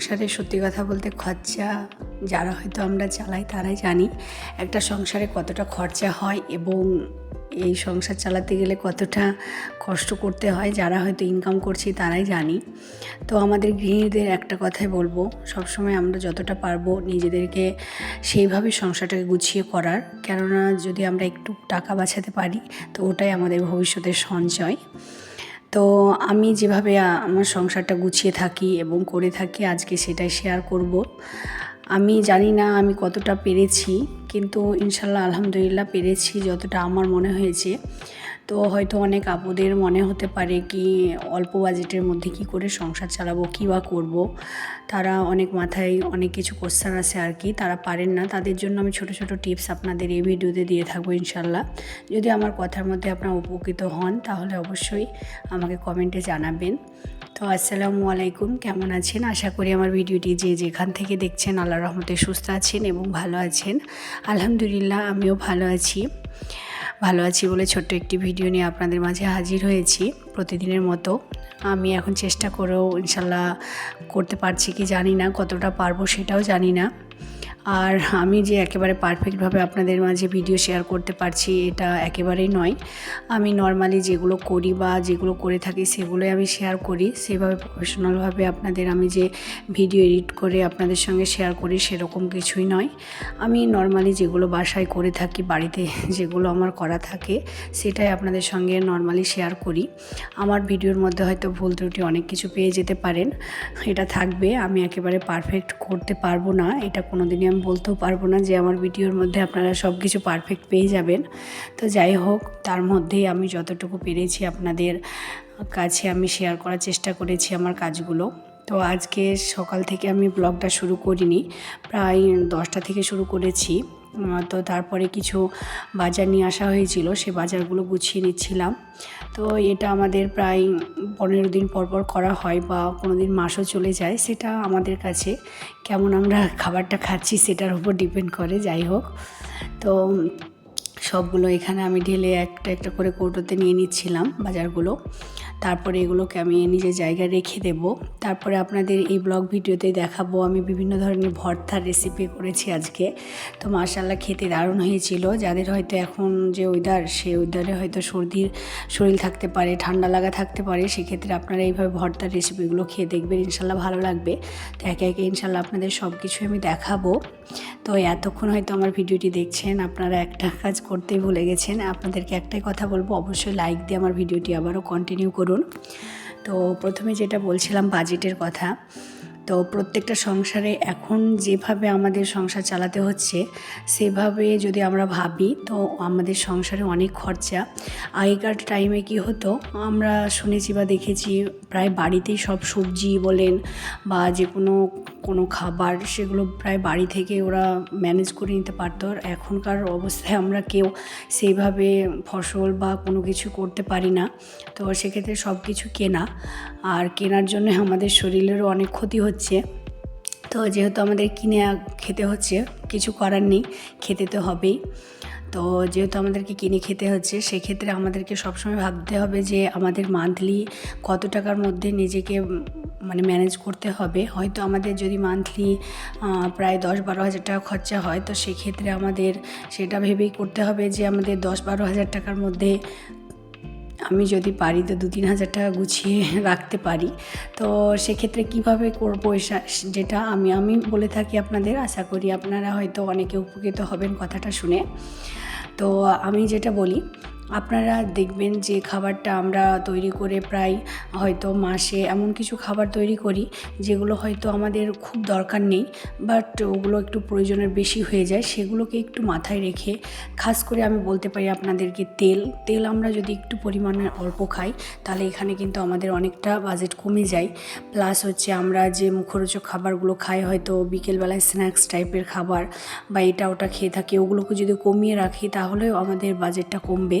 সংসারে সত্যি কথা বলতে খরচা যারা হয়তো আমরা চালাই তারাই জানি একটা সংসারে কতটা খরচা হয় এবং এই সংসার চালাতে গেলে কতটা কষ্ট করতে হয়, যারা হয়তো ইনকাম করছি তারাই জানি। তো আমাদের গৃহিণীদের একটা কথাই বলব, সবসময় আমরা যতটা পারব নিজেদেরকে সেইভাবে সংসারটাকে গুছিয়ে করার। কেননা যদি আমরা একটু টাকা বাঁচাতে পারি, তো ওটাই আমাদের ভবিষ্যতের সঞ্চয়। তো আমি যেভাবে আমার সংসারটা গুছিয়ে থাকি এবং করে থাকি, আজকে সেটাই শেয়ার করব। আমি জানি না আমি কতটা পেরেছি, কিন্তু ইনশাল্লাহ আলহামদুলিল্লাহ পেরেছি যতটা আমার মনে হয়েছে। তো হয়তো অনেক আপুদের মনে হতে পারে কি, অল্প বাজেটের মধ্যে কি করে সংসার চালাবো, কী বা করব। তারা অনেক মাথায় অনেক কিছু কোশ্চেন আছে আর কি, তারা পারেন না। তাদের জন্য আমি ছোট ছোট টিপস আপনাদের এই ভিডিওতে দিয়ে থাকব ইনশাল্লাহ যদি আমার কথার মধ্যে আপনারা উপকৃত হন, তাহলে অবশ্যই আমাকে কমেন্টে জানাবেন। তো আসসালামু আলাইকুম, কেমন আছেন? আশা করি আমার ভিডিওটি যে যেখান থেকে দেখছেন আল্লাহ রহমতে সুস্থ আছেন এবং ভালো আছেন। আলহামদুলিল্লাহ, আমিও ভালো আছি। ভালো আছি বলে ছোট্ট একটি ভিডিও নিয়ে আপনাদের মাঝে হাজির হয়েছি প্রতিদিনের মতো। আমি এখন চেষ্টা করেও ইনশাল্লাহ করতে পারছি কি জানি না, কতটা পারব সেটাও জানি না। আর আমি যে একেবারে পারফেক্টভাবে আপনাদের মাঝে ভিডিও শেয়ার করতে পারছি, এটা একেবারেই নয়। আমি নর্মালি যেগুলো করি বা যেগুলো করে থাকি, সেগুলোই আমি শেয়ার করি। সেভাবে প্রফেশনালভাবে আপনাদের আমি যে ভিডিও এডিট করে আপনাদের সঙ্গে শেয়ার করি, সেরকম কিছুই নয়। আমি নর্মালি যেগুলো বাসায় করে থাকি, বাড়িতে যেগুলো আমার করা থাকে, সেটাই আপনাদের সঙ্গে নর্মালি শেয়ার করি। আমার ভিডিওর মধ্যে হয়তো ভুল ত্রুটি অনেক কিছু পেয়ে যেতে পারেন। এটা থাকবে, আমি একেবারে পারফেক্ট করতে পারব না। এটা কোনো দিনই আমি বলতেও পারব না যে আমার ভিডিওর মধ্যে আপনারা সব কিছু পারফেক্ট পেয়ে যাবেন। তো যাই হোক, তার মধ্যেই আমি যতটুকু পেরেছি আপনাদের কাছে আমি শেয়ার করার চেষ্টা করেছি আমার কাজগুলো। তো আজকে সকাল থেকে আমি ব্লগটা শুরু করিনি, প্রায় দশটা থেকে শুরু করেছি। তো তারপরে কিছু বাজার নিয়ে আসা হয়েছিল, সে বাজারগুলো গুছিয়ে নিচ্ছিলাম। তো এটা আমাদের প্রায় পনেরো দিন পরপর পর করা হয় বা কোনো দিন মাসও চলে যায়, সেটা আমাদের কাছে কেমন আমরা খাবারটা খাচ্ছি সেটার উপর ডিপেন্ড করে, যাই হোক। তো সবগুলো এখানে আমি ঢেলে একটা একটা করে কৌটোতে নিয়ে নিচ্ছিলাম বাজারগুলো। তারপরে এগুলোকে আমি নিজের জায়গায় রেখে দেব। তারপরে আপনাদের এই ব্লগ ভিডিওতে দেখাবো আমি বিভিন্ন ধরনের ভর্তার রেসিপি করেছি আজকে। তো মাশাল্লাহ খেতে দারুণ হয়েছিল। যাদের হয়তো এখন যে ওয়েদার সে ওয়েদারে হয়তো সর্দির শরীর থাকতে পারে, ঠান্ডা লাগা থাকতে পারে, সেক্ষেত্রে আপনারা এইভাবে ভর্তার রেসিপিগুলো খেয়ে দেখবেন। ইনশাল্লাহ ভালো লাগবে। তো একে একে ইনশাল্লাহ আপনাদের সব কিছুই আমি দেখাবো। তো এতক্ষণ হয়তো আমার ভিডিওটি দেখছেন, আপনারা একটা কাজ করতেই ভুলে গেছেন, আপনাদেরকে একটাই কথা বলব, অবশ্যই লাইক দিয়ে আমার ভিডিওটি আবারও কন্টিনিউ করুন। তো প্রথমে যেটা বলছিলাম বাজেটের কথা। তো প্রত্যেকটা সংসারে এখন যেভাবে আমাদের সংসার চালাতে হচ্ছে, সেভাবে যদি আমরা ভাবি, তো আমাদের সংসারে অনেক খরচা। আগেকার টাইমে কি হতো, আমরা শুনেছি বা দেখেছি, প্রায় বাড়িতেই সব সবজি বলেন বা যে কোনো কোনো খাবার সেগুলো প্রায় বাড়ি থেকে ওরা ম্যানেজ করে নিতে পারতো। আর এখনকার অবস্থায় আমরা কেউ সেইভাবে ফসল বা কোনো কিছু করতে পারি না। তো সেক্ষেত্রে সব কিছু কেনা। আর কেনার জন্য আমাদের শরীরেরও অনেক ক্ষতি হচ্ছে। তো যেহেতু আমাদের কিনে খেতে হচ্ছে, কিছু করার নেই, খেতে তো হবেই। তো যেহেতু আমাদেরকে কিনে খেতে হচ্ছে, সেক্ষেত্রে আমাদেরকে সবসময় ভাবতে হবে যে আমাদের মান্থলি কত টাকার মধ্যে নিজেকে মানে ম্যানেজ করতে হবে। হয়তো আমাদের যদি মান্থলি প্রায় দশ বারো হাজার টাকা খরচা হয়, তো সেক্ষেত্রে আমাদের সেটা ভেবেই করতে হবে যে আমাদের দশ বারো হাজার টাকার মধ্যে আমি যদি পারি তো দু তিন হাজার টাকা গুছিয়ে রাখতে পারি। তো সেক্ষেত্রে কীভাবে করব যেটা আমি আমি বলে থাকি আপনাদের, আশা করি আপনারা হয়তো অনেকে উপকৃত হবেন কথাটা শুনে। তো আমি যেটা বলি আপনারা দেখবেন যে খাবারটা আমরা তৈরি করে প্রায় হয়তো মাসে এমন কিছু খাবার তৈরি করি, যেগুলো হয়তো আমাদের খুব দরকার নেই বাট ওগুলো একটু প্রয়োজনের বেশি হয়ে যায়, সেগুলোকে একটু মাথায় রেখে খাস করে আমি বলতে পারি আপনাদেরকে তেল। তেল আমরা যদি একটু পরিমাণে অল্প খাই, তাহলে এখানে কিন্তু আমাদের অনেকটা বাজেট কমে যায়। প্লাস হচ্ছে আমরা যে মুখরোচক খাবারগুলো খাই, হয়তো বিকেলবেলায় স্ন্যাক্স টাইপের খাবার, বা এটা ওটা খেয়ে থাকি, ওগুলোকে যদি কমিয়ে রাখি, তাহলেও আমাদের বাজেটটা কমবে।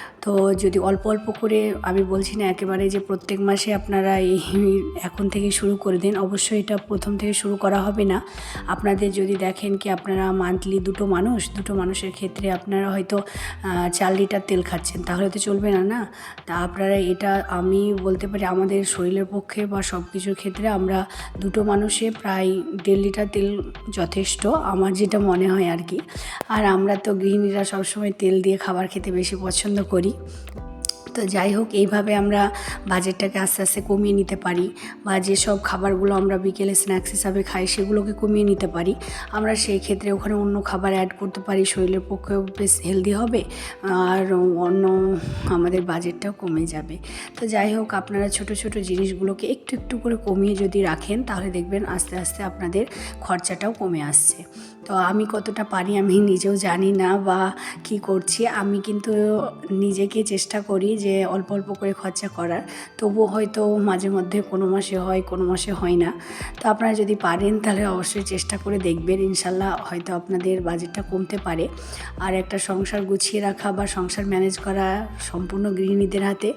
তো যদি অল্প অল্প করে আমি বলছি না একেবারে যে প্রত্যেক মাসে আপনারা এই এখন থেকে শুরু করে দিন, অবশ্যই এটা প্রথম থেকে শুরু করা হবে না। আপনাদের যদি দেখেন কি আপনারা মান্থলি দুটো মানুষ, দুটো মানুষের ক্ষেত্রে আপনারা হয়তো চার লিটার তেল খাচ্ছেন, তাহলে তো চলবে না না? তা আপনারা এটা আমি বলতে পারি আমাদের শরীরের পক্ষে বা সব কিছুর ক্ষেত্রে আমরা দুটো মানুষে প্রায় দেড় লিটার তেল যথেষ্ট, আমার যেটা মনে হয় আর কি। আর আমরা তো গৃহিণীরা সবসময় তেল দিয়ে খাবার খেতে বেশি পছন্দ করি। তো যাই হোক, এইভাবে আমরা বাজেটটাকে আস্তে আস্তে কমিয়ে নিতে পারি বা যেসব খাবারগুলো আমরা বিকেলে স্ন্যাক্স হিসাবে খাই সেগুলোকে কমিয়ে নিতে পারি। আমরা সেই ক্ষেত্রে ওখানে অন্য খাবার অ্যাড করতে পারি, শরীরের পক্ষেও বেশ হেলদি হবে আর অন্য আমাদের বাজেটটাও কমে যাবে। তো যাই হোক, আপনারা ছোট ছোট জিনিসগুলোকে একটু একটু করে কমিয়ে যদি রাখেন, তাহলে দেখবেন আস্তে আস্তে আপনাদের খরচাটাও কমে আসছে। তো আমি কতটা পারি আমি নিজেও জানি না বা কি করছি। আমি কিন্তু নিজেকে চেষ্টা করি যে অল্প অল্প করে খরচা করার। তবুও হয়তো মাঝে মধ্যে কোনো মাসে হয়, কোনো মাসে হয় না। তো আপনারা যদি পারেন তাহলে অবশ্যই চেষ্টা করে দেখবেন। ইনশাল্লাহ হয়তো আপনাদের বাজেটটা কমতে পারে। আর একটা সংসার গুছিয়ে রাখা বা সংসার ম্যানেজ করা সম্পূর্ণ গৃহিণীদের হাতে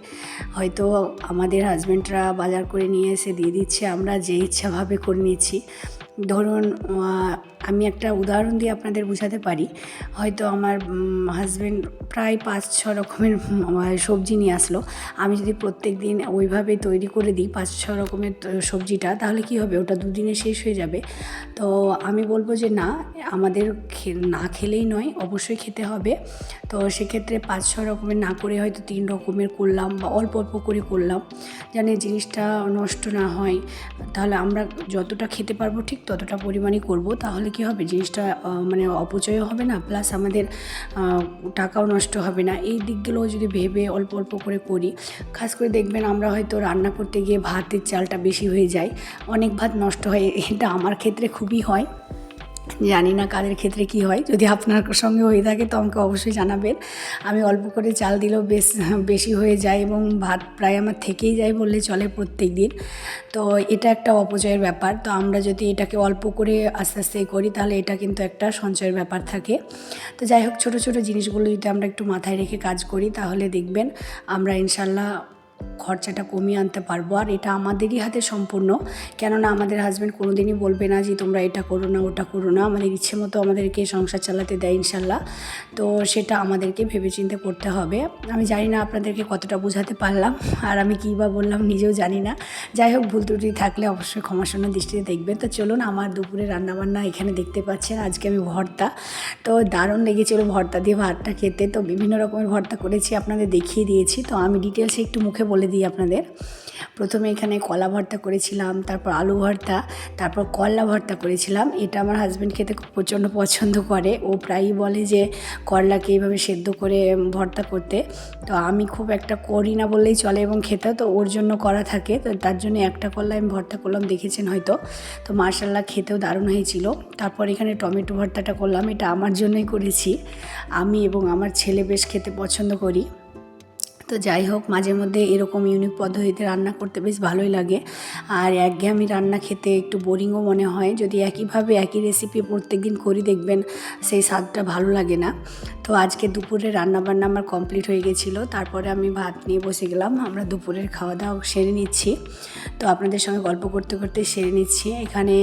হয়তো আমাদের হাজব্যান্ডরা বাজার করে নিয়ে এসে দিয়ে দিচ্ছে। আমরা যে ইচ্ছাভাবে করে নিচ্ছি। ধরুন আমি একটা উদাহরণ দিয়ে আপনাদের বোঝাতে পারি। হয়তো আমার হাজব্যান্ড প্রায় পাঁচ, ছ রকমের সবজি নিয়ে আসলো। আমি যদি প্রত্যেক দিন ওইভাবে তৈরি করে দিই, পাঁচ, ছ রকমের সবজিটা, তাহলে কি হবে? ওটা দুদিনে শেষ হয়ে যাবে। তো আমি বলব যে, না, আমাদের না খেলেই নয়, অবশ্যই খেতে হবে। তো সেক্ষেত্রে পাঁচ, ছ রকমের না করে হয়তো তিন রকমের করলাম বা অল্প অল্প করে করলাম। যেন জিনিসটা নষ্ট না হয়। তাহলে আমরা যতটা খেতে পারব, ঠিক ততটা পরিমাণে করব, তাহলে কি হবে? জিনিসটা মানে অপচয়ও হবে না প্লাস আমাদের টাকাও নষ্ট হবে না। এই দিকগুলোও যদি ভেবে অল্প অল্প করে করি, খাস করে দেখবেন আমরা হয়তো রান্না করতে গিয়ে ভাতের চালটা বেশি হয়ে যায়। অনেক ভাত নষ্ট হয়, এটা আমার ক্ষেত্রে খুবই হয়। জানি না কাদের ক্ষেত্রে কি হয়। যদি আপনার সঙ্গে হয়ে থাকে তো আমাকে অবশ্যই জানাবেন। আমি অল্প করে চাল দিলেও বেশ, বেশি হয়ে যায় এবং ভাত প্রায় আমার থেকেই যায় বললে চলে প্রত্যেক দিন। তো এটা একটা অপচয়ের ব্যাপার। তো আমরা যদি এটাকে অল্প করে আস্তে আস্তে করি তাহলে এটা কিন্তু একটা সঞ্চয়ের ব্যাপার থাকে। তো যাই হোক, ছোটো ছোটো জিনিসগুলো যদি আমরা একটু মাথায় রেখে কাজ করি তাহলে দেখবেন আমরা ইনশাল্লাহ খরচাটা কমিয়ে আনতে পারব। আর এটা আমাদেরই হাতে সম্পূর্ণ। কেননা আমাদের হাজব্যান্ড কোনো দিনই বলবে না যে, তোমরা এটা করো না, ওটা করো না। আমাদের ইচ্ছে মতো আমাদেরকে সংসার চালাতে দেয় ইনশাল্লাহ তো সেটা আমাদেরকে ভেবেচিন্তে করতে হবে। আমি জানি না আপনাদেরকে কতটা বোঝাতে পারলাম, আর আমি কী বা বললাম নিজেও জানি না। যাই হোক, ভুল ত্রুটি থাকলে অবশ্যই ক্ষমাশূন্য দৃষ্টিতে দেখবেন। তো চলুন, আমার দুপুরে রান্নাবান্না এখানে দেখতে পাচ্ছেন। আজকে আমি ভর্তা। তো দারুণ লেগেছিল ভর্তা দিয়ে ভাতটা খেতে। তো বিভিন্ন রকমের ভর্তা করেছি, আপনাদের দেখিয়ে দিয়েছি। তো আমি ডিটেলসে একটু মুখে বলে দিই আপনাদের। প্রথমে এখানে কলা ভর্তা করেছিলাম, তারপর আলু ভর্তা, তারপর করলা ভর্তা করেছিলাম। এটা আমার হাজব্যান্ড খেতে খুব প্রচণ্ড পছন্দ করে। ও প্রায়ই বলে যে, করলাকে এইভাবে সেদ্ধ করে ভর্তা করতে। তো আমি খুব একটা করি না বললেই চলে এবং খেতে তো ওর জন্য করা থাকে। তো তার জন্য একটা করলা আমি ভর্তা করলাম, দেখেছেন হয়তো। তো মার্শাল্লাহ খেতেও দারুণ হয়েছিল। তারপর এখানে টমেটো ভর্তাটা করলাম, এটা আমার জন্যই করেছি। আমি এবং আমার ছেলে বেশ খেতে পছন্দ করি। তো যাই হোক, মাঝে মধ্যে এরকম ইউনিক পদ্ধতিতে রান্না করতে বেশ ভালোই লাগে। আর একঘেয়েমি রান্না খেতে একটু বোরিংও মনে হয়। যদি একইভাবে একই রেসিপি প্রত্যেক দিন করি দেখবেন সেই স্বাদটা ভালো লাগে না। তো আজকে দুপুরে রান্না বান্না আমার কমপ্লিট হয়ে গেছিল। তারপরে আমি ভাত নিয়ে বসে গেলাম। আমরা দুপুরের খাওয়া দাওয়া সেরে নিচ্ছি। তো আপনাদের সঙ্গে গল্প করতে করতে সেরে নিচ্ছি। এখানে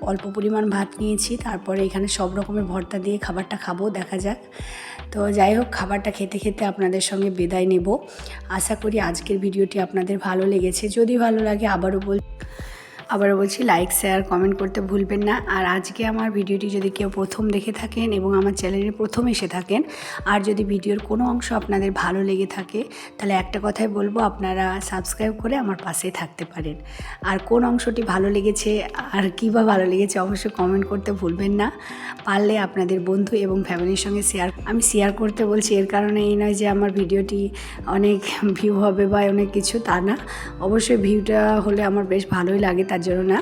অল্প পরিমাণ ভাত নিয়েছি। তারপরে এখানে সব রকমের ভর্তা দিয়ে খাবারটা খাব, দেখা যাক। তো যাই হোক, খাবারটা খেতে খেতে আপনাদের সঙ্গে বিদায় নেব। আশা করি আজকের ভিডিওটি আপনাদের ভালো লেগেছে। যদি ভালো লাগে আবারও বল আবারও বলছি লাইক শেয়ার কমেন্ট করতে ভুলবেন না। আর আজকে আমার ভিডিওটি যদি কেউ প্রথম দেখে থাকেন এবং আমার চ্যানেলে প্রথম এসে থাকেন, আর যদি ভিডিওর কোনো অংশ আপনাদের ভালো লেগে থাকে, তাহলে একটা কথাই বলব, আপনারা সাবস্ক্রাইব করে আমার পাশেই থাকতে পারেন। আর কোন অংশটি ভালো লেগেছে, আর কী বা ভালো লেগেছে, অবশ্যই কমেন্ট করতে ভুলবেন না। পারলে আপনাদের বন্ধু এবং ফ্যামিলির সঙ্গে শেয়ার আমি শেয়ার করতে বলছি, এর কারণে এই নয় যে আমার ভিডিওটি অনেক ভিউ হবে বা অনেক কিছু, তা না। অবশ্যই ভিউটা হলে আমার বেশ ভালোই লাগে, তার জন্য না।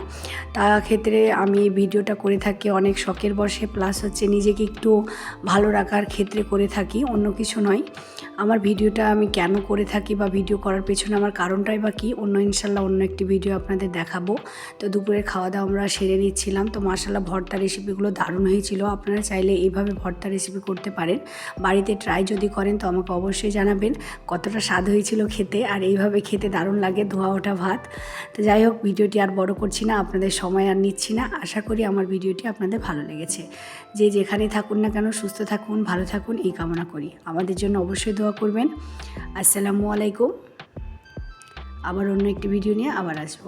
তা ক্ষেত্রে আমি ভিডিওটা করে থাকি, অনেক শখের বসে প্লাস হচ্ছে নিজেকে একটু ভালো রাখার ক্ষেত্রে করে থাকি, অন্য কিছু নয়। আমার ভিডিওটা আমি কেন করে থাকি বা ভিডিও করার পেছনে আমার কারণটাই বা কী, অন্য ইনশাল্লাহ অন্য একটি ভিডিও আপনাদের দেখাবো। তো দুপুরে খাওয়া দাওয়া আমরা সেরে নিচ্ছিলাম। তো মার্শাল্লাহ ভর্তা রেসিপিগুলো দারুণ হয়েছিল। আপনারা চাইলে এইভাবে ভর্তা রেসিপি করতে পারেন। বাড়িতে ট্রাই যদি করেন তো আমাকে অবশ্যই জানাবেন কতটা স্বাদ হয়েছিল খেতে আর এইভাবে খেতে দারুণ লাগে ধোয়া ওঠা ভাত। তো যাই হোক, ভিডিওটি আর বড় করছি না, আপনাদের সময় আর নিচ্ছি না। আশা করি আমার ভিডিওটি আপনাদের ভালো লেগেছে। যে যেখানে থাকুন না কেন, সুস্থ থাকুন, ভালো থাকুন, এই কামনা করি। আমাদের জন্য অবশ্যই দোয়া করবেন। আসসালামু আলাইকুম। আবার অন্য একটি ভিডিও নিয়ে আবার আসব।